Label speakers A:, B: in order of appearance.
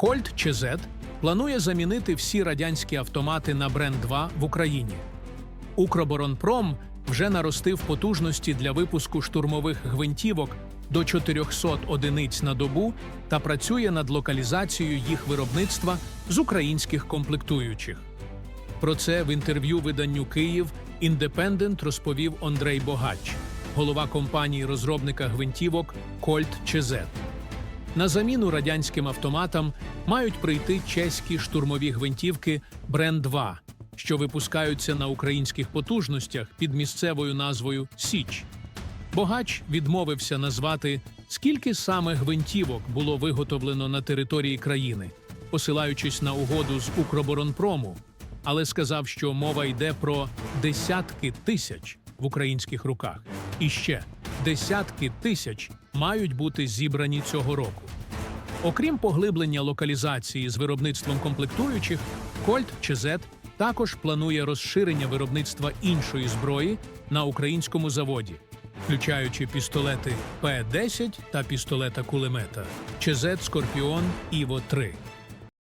A: Кольт ЧЗ планує замінити всі радянські автомати на бренд 2 в Україні. Укроборонпром вже наростив потужності для випуску штурмових гвинтівок до 400 одиниць на добу та працює над локалізацією їх виробництва з українських комплектуючих. Про це в інтерв'ю виданню Київ Індепендент розповів Андрей Богач, голова компанії розробника гвинтівок Кольт ЧЗ. На заміну радянським автоматам мають прийти чеські штурмові гвинтівки Бренд 2, що випускаються на українських потужностях під місцевою назвою Січ. Богач відмовився назвати, скільки саме гвинтівок було виготовлено на території країни, посилаючись на угоду з Укроборонпрому, але сказав, що мова йде про десятки тисяч в українських руках. І ще десятки тисяч мають бути зібрані цього року. Окрім поглиблення локалізації з виробництвом комплектуючих, Кольт Z також планує розширення виробництва іншої зброї на українському заводі, включаючи пістолети П-10 та пістолета кулемета ЧЗ Скорпіон Іво 3